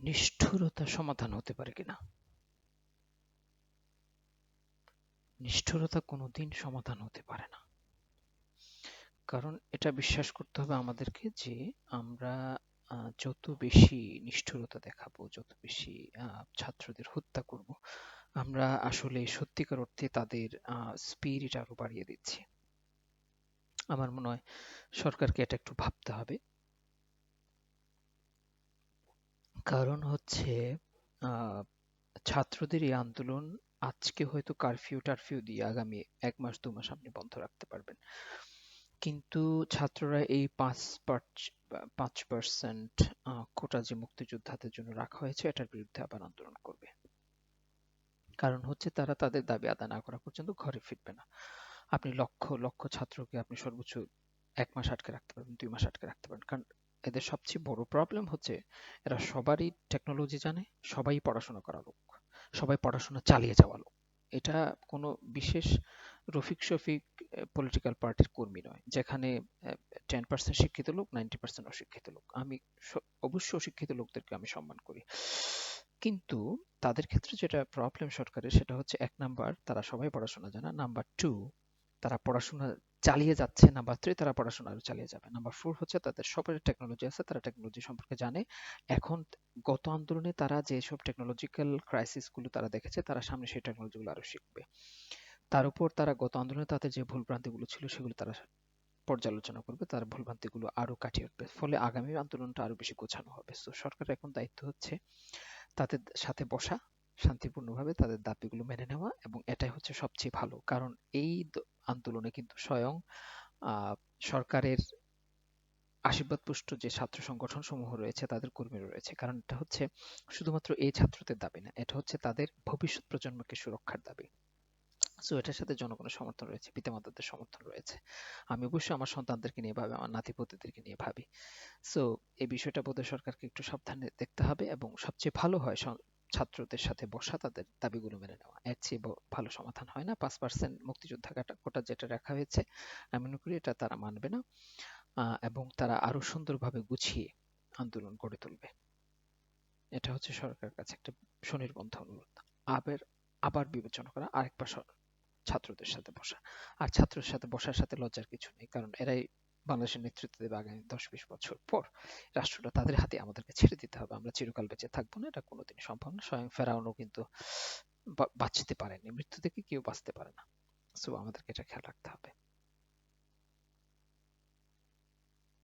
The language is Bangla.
নিষ্ঠুরতা সমাধান হতে পারে কিনা? নিষ্ঠুরতা কোনোদিন সমাধান হতে পারে না। কারণ এটা বিশ্বাস করতে হবে আমাদেরকে যে আমরা যত বেশি নিষ্ঠুরতা দেখাবো, যত বেশি ছাত্রদের হত্যা করব, আমরা আসলে সত্যিকার অর্থে তাদের স্পিরিট আরও বাড়িয়ে দিচ্ছি। আমার মনে হয় সরকারকে এটা একটু ভাবতে হবে। কারণ হচ্ছে ছাত্রদের এই আন্দোলন আজকে হয়তো কারফিউ টারফিউ দিয়ে আগামী এক মাস, দু মাস আপনি বন্ধ রাখতে পারবেন। কিন্তু ছাত্ররা এই পাঁচ পাঁচ পার্সেন্ট কোটা যে মুক্তিযোদ্ধাদের জন্য রাখা হয়েছে, এটার বিরুদ্ধে আবার আন্দোলন করবে। কারণ হচ্ছে তারা তাদের দাবি আদায় না করা পর্যন্ত ঘরে ফিরবে না। আপনি লক্ষ লক্ষ ছাত্রকে আপনি সর্বোচ্চ এক মাস আটকে রাখতে পারবেন, দুই মাস আটকে রাখতে পারবেন। কারণ এদের সবচেয়ে বড় প্রবলেম হচ্ছে এরা সবারই টেকনোলজি জানে, সবাই পড়াশোনা করা লোক, সবাই পড়াশোনা চালিয়ে যাওয়া লোক। এটা কোনো বিশেষ রফিক শফিক পলিটিক্যাল পার্টির কর্মী নয়, যেখানে টেন পার্সেন্ট শিক্ষিত লোক নাইনটি পার্সেন্ট অশিক্ষিত লোক। আমি অবশ্যই অশিক্ষিত লোকদেরকে আমি সম্মান করি। কিন্তু তাদের ক্ষেত্রে যেটা প্রবলেম সরকারের, সেটা হচ্ছে এক নাম্বার তারা সবাই পড়াশোনা জানা। নাম্বার টু তারা পড়াশোনা চালিয়ে যাচ্ছে নাম্বার থ্রি তারা পড়াশোনা আরও চালিয়ে যাবে। নাম্বার ফোর হচ্ছে তাদের সবার টেকনোলজি আছে, তারা টেকনোলজি সম্পর্কে জানে। এখন গত আন্দোলনে তারা যেসব টেকনোলজিক্যাল ক্রাইসিসগুলো তারা দেখেছে, তারা সামনে সেই টেকনোলজি গুলো আরও শিখবে। তার উপর তারা গত আন্দোলনে তাদের যে ভুলগুলো ছিল, সেগুলো তারা পর্যালোচনা করবে, তারগুলো আরও কাটিয়ে উঠবে ফলে আগামী আন্দোলনটা আরও বেশি গোছানো হবে। তো সরকারের এখন দায়িত্ব হচ্ছে তাদের সাথে বসা, শান্তিপূর্ণভাবে তাদের দাবিগুলো মেনে নেওয়া এবং এটাই হচ্ছে সবচেয়ে ভালো। কারণ এই আন্দোলনে কিন্তু স্বয়ং সরকারের আশীর্বাদ পুষ্ট যে ছাত্র সংগঠন সমূহ রয়েছে, তাদের কর্মী রয়েছে। কারণ এটা হচ্ছে শুধুমাত্র এই ছাত্রদের দাবি না, এটা হচ্ছে তাদের ভবিষ্যৎ প্রজন্মকে সুরক্ষার দাবি। সো এটার সাথে জনগণের সমর্থন রয়েছে, পিতামাতাদের সমর্থন রয়েছে। আমি অবশ্যই আমার সন্তানদেরকে নিয়ে ভাবি, আমার নাতিপতিদেরকে নিয়ে ভাবি। সো এই বিষয়টা বোধহয় সরকারকে একটু সাবধানে দেখতে হবে এবং সবচেয়ে ভালো হয় ছাত্রদের সাথে বসা, তাদের দাবিগুলো মেনে নেওয়া। এর চেয়ে ভালো সমাধান হয় না। পাঁচ পার্সেন্ট মুক্তিযোদ্ধা কোটা যেটা রাখা হয়েছে, আমি মনে করি এটা তারা মানবে না এবং তারা আরও সুন্দরভাবে গুছিয়ে আন্দোলন গড়ে তুলবে। এটা হচ্ছে সরকারের কাছে একটা সুনির্বন্ধ অনুরোধ। আবার আবার বিবেচনা করা, আরেকবার ছাত্রদের সাথে বসা। আর ছাত্রের সাথে বসার সাথে লজ্জার কিছু নেই, কারণ এরাই বাংলাদেশের নেতৃত্ব দেবে আগামী দশ বিশ বছর পর। রাষ্ট্রটা তাদের হাতে আমাদেরকে ছেড়ে দিতে হবে। আমরা চিরকাল বেঁচে থাকব না, এটা কোনোদিন সম্ভব না। স্বয়ং ফেরাউনও কিন্তু বাঁচতে পারেনি। মৃত্যু থেকে কেউ বাঁচতে পারে না। সো আমাদেরকে এটা খেয়াল রাখতে হবে।